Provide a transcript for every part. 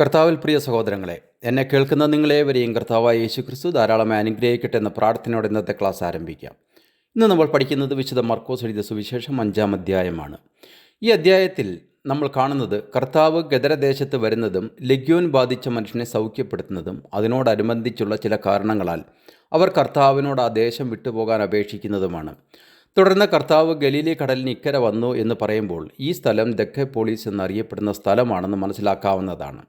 കർത്താവിൽ പ്രിയ സഹോദരങ്ങളെ എന്നെ കേൾക്കുന്ന നിങ്ങളേവരെയും കർത്താവായ യേശു ക്രിസ്തു ധാരാളമായി അനുഗ്രഹിക്കട്ടെ എന്ന പ്രാർത്ഥനയോടെ ഇന്നത്തെ ക്ലാസ് ആരംഭിക്കാം. ഇന്ന് നമ്മൾ പഠിക്കുന്നത് വിശുദ്ധ മർക്കോസ് എഴുതിയ സുവിശേഷം അഞ്ചാം അധ്യായമാണ്. ഈ അധ്യായത്തിൽ നമ്മൾ കാണുന്നത് കർത്താവ് ഗദരദേശത്ത് വരുന്നതും ലഗ്യോൻ ബാധിച്ച മനുഷ്യനെ സൗഖ്യപ്പെടുത്തുന്നതും അതിനോടനുബന്ധിച്ചുള്ള ചില കാരണങ്ങളാൽ അവർ കർത്താവിനോട് ആ ദേശം വിട്ടുപോകാൻ അപേക്ഷിക്കുന്നതുമാണ്. തുടർന്ന് കർത്താവ് ഗലീലി കടലിന് ഇക്കരെ വന്നു എന്ന് പറയുമ്പോൾ ഈ സ്ഥലം ദക്കപ്പോളീസ് എന്നറിയപ്പെടുന്ന സ്ഥലമാണെന്ന് മനസ്സിലാക്കാവുന്നതാണ്.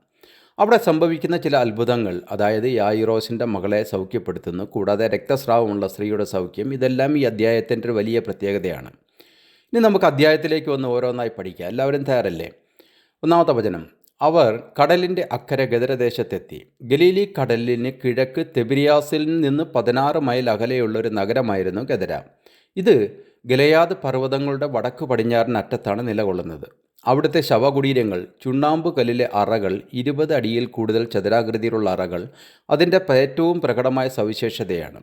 അവിടെ സംഭവിക്കുന്ന ചില അത്ഭുതങ്ങൾ അതായത് യായിറോസിന്റെ മകളെ സൗഖ്യപ്പെടുത്തുന്നു കൂടാതെ രക്തസ്രാവമുള്ള സ്ത്രീയുടെ സൗഖ്യം ഇതെല്ലാം ഈ അധ്യായത്തിന്റെ ഒരു വലിയ പ്രത്യേകതയാണ്. ഇനി നമുക്ക് അധ്യായത്തിലേക്ക് വന്ന് ഓരോന്നായി പഠിക്കാം. എല്ലാവരും തയ്യാറല്ലേ? ഒന്നാമത്തെ വചനം. അവർ കടലിന്റെ അക്കരെ ഗദരദേശത്തെത്തി. ഗലീലി കടലിന് കിഴക്ക് തെബിരിയാസിൽ നിന്ന് പതിനാറ് മൈൽ അകലെയുള്ള ഒരു നഗരമായിരുന്നു ഗദര. ഇത് ഗലയാദ് പർവതങ്ങളുടെ വടക്ക് പടിഞ്ഞാറൻ അറ്റത്താണ് നിലകൊള്ളുന്നത്. അവിടുത്തെ ശവകുടീരങ്ങൾ ചുണ്ണാമ്പ് കല്ലിലെ അറകൾ ഇരുപത് അടിയിൽ കൂടുതൽ ചതുരാകൃതിയിലുള്ള അറകൾ അതിന്റെ ഏറ്റവും പ്രകടമായ സവിശേഷതയാണ്.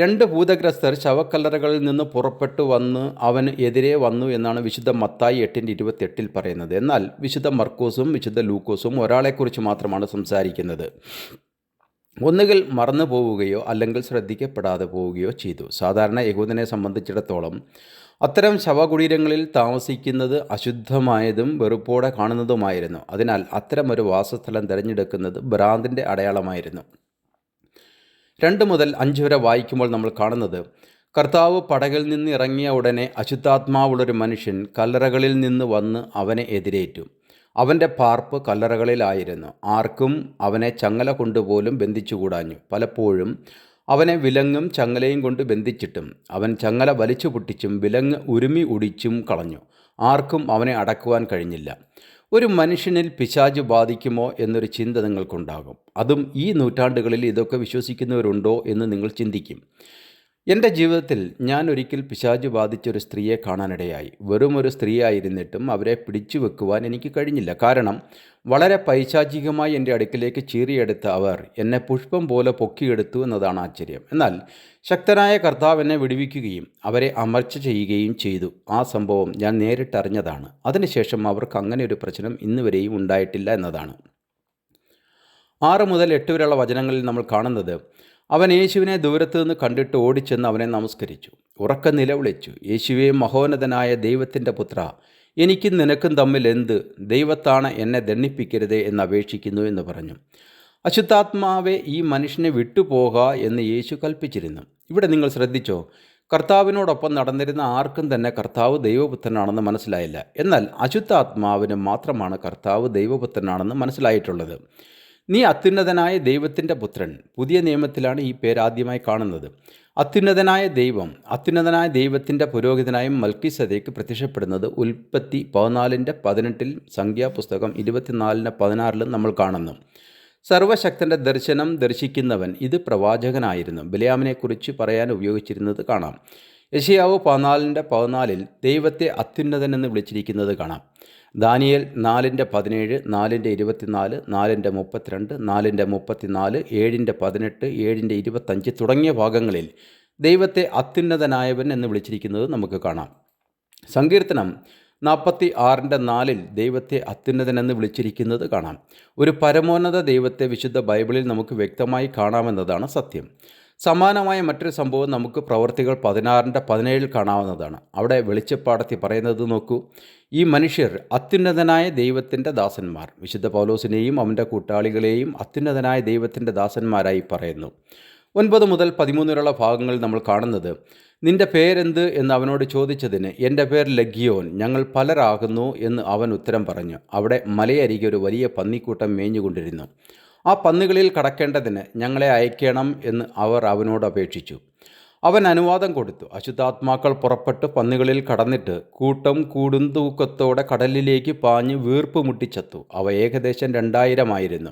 രണ്ട് ഭൂതഗ്രസ്തർ ശവക്കല്ലറകളിൽ നിന്ന് പുറപ്പെട്ടു വന്ന് അവന് എതിരെ വന്നു എന്നാണ് വിശുദ്ധ മത്തായി എട്ടിന്റെ ഇരുപത്തെട്ടിൽ പറയുന്നത്. എന്നാൽ വിശുദ്ധ മർക്കോസും വിശുദ്ധ ലൂക്കോസും ഒരാളെക്കുറിച്ച് മാത്രമാണ് സംസാരിക്കുന്നത്. ഒന്നുകിൽ മറന്നു പോവുകയോ അല്ലെങ്കിൽ ശ്രദ്ധിക്കപ്പെടാതെ പോവുകയോ ചെയ്തു. സാധാരണ യഹൂദനെ സംബന്ധിച്ചിടത്തോളം അത്തരം ശവകുടീരങ്ങളിൽ താമസിക്കുന്നത് അശുദ്ധമായതും വെറുപ്പോടെ കാണുന്നതുമായിരുന്നു. അതിനാൽ അത്തരമൊരു വാസസ്ഥലം തിരഞ്ഞെടുക്കുന്നത് ഭ്രാന്തിന്റെ അടയാളമായിരുന്നു. രണ്ട് മുതൽ അഞ്ച് വരെ വായിക്കുമ്പോൾ നമ്മൾ കാണുന്നത് കർത്താവ് പടകിൽ നിന്ന് ഇറങ്ങിയ ഉടനെ അശുദ്ധാത്മാവുള്ളൊരു മനുഷ്യൻ കല്ലറകളിൽ നിന്ന് വന്ന് അവനെ എതിരേറ്റു. അവന്റെ പാർപ്പ് കല്ലറകളിലായിരുന്നു. ആർക്കും അവനെ ചങ്ങല കൊണ്ടുപോലും ബന്ധിച്ചുകൂടാഞ്ഞു. പലപ്പോഴും അവനെ വിലങ്ങും ചങ്ങലയും കൊണ്ട് ബന്ധിച്ചിട്ടും അവൻ ചങ്ങല വലിച്ചു പൊട്ടിച്ചും വിലങ്ങ് ഉരുമി ഒടിച്ചും കളഞ്ഞു. ആർക്കും അവനെ അടക്കുവാൻ കഴിഞ്ഞില്ല. ഒരു മനുഷ്യനിൽ പിശാജ് ബാധിക്കുമോ എന്നൊരു ചിന്ത നിങ്ങൾക്കുണ്ടാകും. അതും ഈ നൂറ്റാണ്ടുകളിൽ ഇതൊക്കെ വിശ്വസിക്കുന്നവരുണ്ടോ എന്ന് നിങ്ങൾ ചിന്തിക്കും. എന്റെ ജീവിതത്തിൽ ഞാൻ ഒരിക്കൽ പിശാജ് ബാധിച്ചൊരു സ്ത്രീയെ കാണാനിടയായി. വെറും ഒരു സ്ത്രീയായിരുന്നിട്ടും അവരെ പിടിച്ചു വെക്കുവാൻ എനിക്ക് കഴിഞ്ഞില്ല. കാരണം വളരെ പൈശാചികമായി എന്റെ അടുക്കിലേക്ക് ചീറിയെടുത്ത അവർ എന്നെ പുഷ്പം പോലെ പൊക്കിയെടുത്തു എന്നതാണ് ആശ്ചര്യം. എന്നാൽ ശക്തനായ കർത്താവ് എന്നെ വിടുവിക്കുകയും അവരെ അമർച്ച ചെയ്യുകയും ചെയ്തു. ആ സംഭവം ഞാൻ നേരിട്ടറിഞ്ഞതാണ് അതിനുശേഷം അവർക്ക് അങ്ങനെ ഒരു പ്രശ്നം ഇന്നുവരെയും ഉണ്ടായിട്ടില്ല എന്നതാണ്. ആറ് മുതൽ എട്ട് വരെയുള്ള വചനങ്ങളിൽ നമ്മൾ കാണുന്നത് അവൻ യേശുവിനെ ദൂരത്തു നിന്ന് കണ്ടിട്ട് ഓടിച്ചെന്ന് അവനെ നമസ്കരിച്ചു. ഉറക്ക നിലവിളിച്ചു. യേശുവെ മഹോന്നതനായ ദൈവത്തിന്റെ പുത്ര എനിക്കും നിനക്കും തമ്മിൽ എന്ത്? ദൈവത്താണ് എന്നെ ദണ്ണിപ്പിക്കരുതേ എന്ന് അപേക്ഷിക്കുന്നു എന്ന് പറഞ്ഞു. അശുദ്ധാത്മാവെ ഈ മനുഷ്യനെ വിട്ടുപോക എന്ന് യേശു കൽപ്പിച്ചിരുന്നു. ഇവിടെ നിങ്ങൾ ശ്രദ്ധിച്ചോ കർത്താവിനോടൊപ്പം നടന്നിരുന്ന ആർക്കും തന്നെ കർത്താവ് ദൈവപുത്രനാണെന്ന് മനസ്സിലായില്ല. എന്നാൽ അശുദ്ധാത്മാവിന് മാത്രമാണ് കർത്താവ് ദൈവപുത്രനാണെന്ന് മനസ്സിലായിട്ടുള്ളത്. നീ അത്യുന്നതനായ ദൈവത്തിന്റെ പുത്രൻ. പുതിയ നിയമത്തിലാണ് ഈ പേര് ആദ്യമായി കാണുന്നത്. അത്യുന്നതനായ ദൈവം അത്യുന്നതനായ ദൈവത്തിന്റെ പുരോഹിതനായും മൽക്കിസതയ്ക്ക് പ്രത്യക്ഷപ്പെടുന്നത് ഉൽപ്പത്തി പതിനാലിന്റെ പതിനെട്ടിൽ സംഖ്യാപുസ്തകം ഇരുപത്തിനാലിന് പതിനാറിലും നമ്മൾ കാണുന്നു. സർവശക്തന്റെ ദർശനം ദർശിക്കുന്നവൻ ഇത് പ്രവാചകനായിരുന്നു. ബലിയാമിനെക്കുറിച്ച് പറയാൻ ഉപയോഗിച്ചിരുന്നത് കാണാം. യശയാവ് പതിനാലിന്റെ പതിനാലിൽ ദൈവത്തെ അത്യുന്നതൻ എന്ന് വിളിച്ചിരിക്കുന്നത് കാണാം. ദാനിയൽ നാലിന്റെ പതിനേഴ് നാലിന്റെ ഇരുപത്തിനാല് നാലിന്റെ മുപ്പത്തിരണ്ട് നാലിന്റെ മുപ്പത്തിനാല് ഏഴിന്റെ പതിനെട്ട് ഏഴിന്റെ ഇരുപത്തഞ്ച് തുടങ്ങിയ ഭാഗങ്ങളിൽ ദൈവത്തെ അത്യുന്നതനായവൻ എന്ന് വിളിച്ചിരിക്കുന്നത് നമുക്ക് കാണാം. സങ്കീർത്തനം നാൽപ്പത്തി ആറിന്റെ നാലിൽ ദൈവത്തെ അത്യുന്നതൻ എന്ന് വിളിച്ചിരിക്കുന്നത് കാണാം. ഒരു പരമോന്നത ദൈവത്തെ വിശുദ്ധ ബൈബിളിൽ നമുക്ക് വ്യക്തമായി കാണാമെന്നതാണ് സത്യം. സമാനമായ മറ്റൊരു സംഭവം നമുക്ക് പ്രവർത്തികൾ പതിനാറിന്റെ പതിനേഴിൽ കാണാവുന്നതാണ്. അവിടെ വെളിച്ചപ്പാടത്തി പറയുന്നത് നോക്കൂ. ഈ മനുഷ്യർ അത്യുന്നതനായ ദൈവത്തിന്റെ ദാസന്മാർ. വിശുദ്ധ പൗലോസിനെയും അവന്റെ കൂട്ടാളികളെയും അത്യുന്നതനായ ദൈവത്തിന്റെ ദാസന്മാരായി പറയുന്നു. ഒൻപത് മുതൽ പതിമൂന്ന് വരെയുള്ള ഭാഗങ്ങൾ നമ്മൾ കാണുന്നത് നിന്റെ പേരെന്ത്? എന്ന് അവനോട് ചോദിച്ചതിന് എന്റെ പേർ ലഗിയോൻ. ഞങ്ങൾ പലരാകുന്നു എന്ന് അവൻ ഉത്തരം പറഞ്ഞു. അവിടെ മലയരികെ ഒരു വലിയ പന്നിക്കൂട്ടം മേഞ്ഞുകൊണ്ടിരുന്നു. ആ പന്നികളിൽ കടക്കേണ്ടതിന് ഞങ്ങളെ അയക്കണം എന്ന് അവർ അവനോട് അപേക്ഷിച്ചു. അവൻ അനുവാദം കൊടുത്തു. അശുദ്ധാത്മാക്കൾ പുറപ്പെട്ട് പന്നികളിൽ കടന്നിട്ട് കൂട്ടം കൂടും തൂക്കത്തോടെ കടലിലേക്ക് പാഞ്ഞ് വീർപ്പ് മുട്ടിച്ചത്തു. അവ ഏകദേശം രണ്ടായിരമായിരുന്നു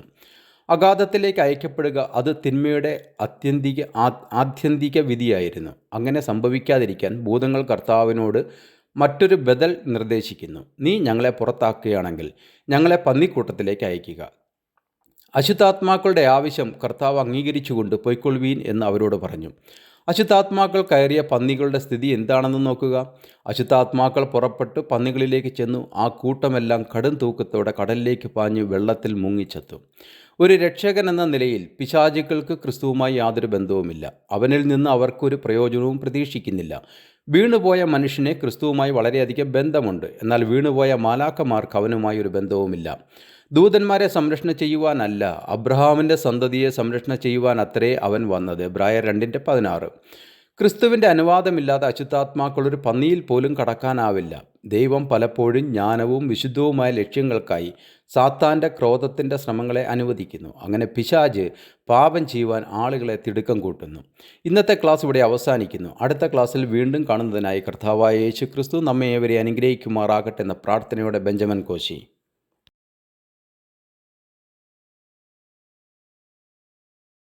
അഗാധത്തിലേക്ക് അയക്കപ്പെടുക അത് തിന്മയുടെ അത്യന്തിക ആത്യന്തിക വിധിയായിരുന്നു. അങ്ങനെ സംഭവിക്കാതിരിക്കാൻ ഭൂതങ്ങൾ കർത്താവിനോട് മറ്റൊരു ബദൽ നിർദ്ദേശിക്കുന്നു. നീ ഞങ്ങളെ പുറത്താക്കുകയാണെങ്കിൽ ഞങ്ങളെ പന്നിക്കൂട്ടത്തിലേക്ക് അയക്കുക. അശുദ്ധാത്മാക്കളുടെ ആവശ്യം കർത്താവ് അംഗീകരിച്ചുകൊണ്ട് പൊയ്ക്കൊള്ളുവീൻ എന്ന് അവരോട് പറഞ്ഞു. അശുദ്ധാത്മാക്കൾ കയറിയ പന്നികളുടെ സ്ഥിതി എന്താണെന്ന് നോക്കുക. അശുദ്ധാത്മാക്കൾ പുറപ്പെട്ട് പന്നികളിലേക്ക് ചെന്നു. ആ കൂട്ടമെല്ലാം കടും തൂക്കത്തോടെ കടലിലേക്ക് പാഞ്ഞ് വെള്ളത്തിൽ മുങ്ങിച്ചെത്തു. ഒരു രക്ഷകൻ എന്ന നിലയിൽ പിശാചുക്കൾക്ക് ക്രിസ്തുവുമായി യാതൊരു ബന്ധവുമില്ല. അവനിൽ നിന്ന് അവർക്കൊരു പ്രയോജനവും പ്രതീക്ഷിക്കുന്നില്ല. വീണുപോയ മനുഷ്യനെ ക്രിസ്തുവുമായി വളരെയധികം ബന്ധമുണ്ട്. എന്നാൽ വീണുപോയ മാലാക്കമാർക്ക് അവനുമായി ഒരു ബന്ധവുമില്ല. ദൂതന്മാരെ സംരക്ഷണം ചെയ്യുവാനല്ല അബ്രഹാമിന്റെ സന്തതിയെ സംരക്ഷണം ചെയ്യുവാൻ അത്രേ അവൻ വന്നത്. ബ്രായർ രണ്ടിന്റെ പതിനാറ്. ക്രിസ്തുവിന്റെ അനുവാദമില്ലാതെ അശുദ്ധാത്മാക്കളൊരു പന്നിയിൽ പോലും കടക്കാനാവില്ല. ദൈവം പലപ്പോഴും ജ്ഞാനവും വിശുദ്ധവുമായ ലക്ഷ്യങ്ങൾക്കായി സാത്താന്റെ ക്രോധത്തിന്റെ ശ്രമങ്ങളെ അനുവദിക്കുന്നു. അങ്ങനെ പിശാജ് പാപം ചെയ്യുവാൻ ആളുകളെ തിടുക്കം കൂട്ടുന്നു. ഇന്നത്തെ ക്ലാസ് ഇവിടെ അവസാനിക്കുന്നു. അടുത്ത ക്ലാസ്സിൽ വീണ്ടും കാണുന്നതിനായി കർത്താവായ യേശു ക്രിസ്തു നമ്മെ ഏവരെ അനുഗ്രഹിക്കുമാറാകട്ടെ എന്ന പ്രാർത്ഥനയോടെ ബെഞ്ചമിൻ കോശി.